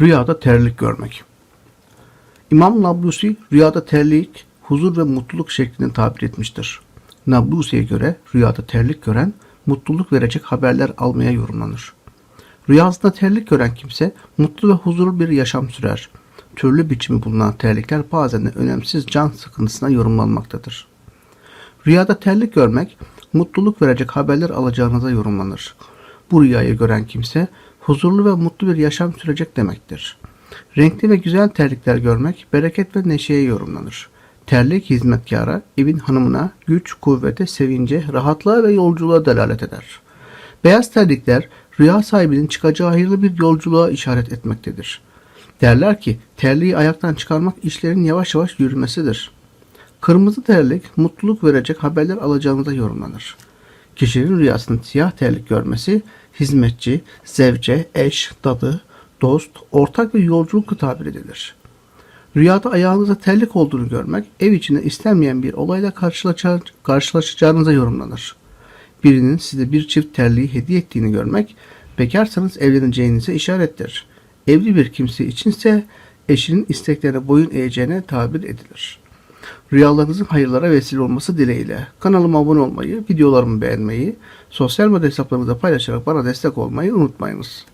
Rüyada terlik görmek. İmam Nablusi rüyada terlik, huzur ve mutluluk şeklinde tabir etmiştir. Nablusi'ye göre rüyada terlik gören mutluluk verecek haberler almaya yorumlanır. Rüyasında terlik gören kimse mutlu ve huzurlu bir yaşam sürer. Türlü biçimi bulunan terlikler bazen de önemsiz can sıkıntısına yorumlanmaktadır. Rüyada terlik görmek mutluluk verecek haberler alacağınıza yorumlanır. Bu rüyayı gören kimse huzurlu ve mutlu bir yaşam sürecek demektir. Renkli ve güzel terlikler görmek bereket ve neşeye yorumlanır. Terlik hizmetkara, evin hanımına güç, kuvvete, sevince, rahatlığa ve yolculuğa delalet eder. Beyaz terlikler rüya sahibinin çıkacağı hayırlı bir yolculuğa işaret etmektedir. Derler ki terliği ayaktan çıkarmak işlerin yavaş yavaş yürümesidir. Kırmızı terlik mutluluk verecek haberler alacağınıza yorumlanır. Kişinin rüyasında siyah terlik görmesi hizmetçi, zevce, eş, dadı, dost, ortak ve yolculuk tabir edilir. Rüyada ayağınıza terlik olduğunu görmek ev içinde istenmeyen bir olayla karşılaşa- karşılaşacağınıza yorumlanır. Birinin size bir çift terliği hediye ettiğini görmek bekarsanız evleneceğinize işarettir. Evli bir kimse içinse eşinin isteklerine boyun eğeceğine tabir edilir. Rüyalarınızın hayırlara vesile olması dileğiyle kanalıma abone olmayı, videolarımı beğenmeyi, sosyal medya hesaplarınızda paylaşarak bana destek olmayı unutmayınız.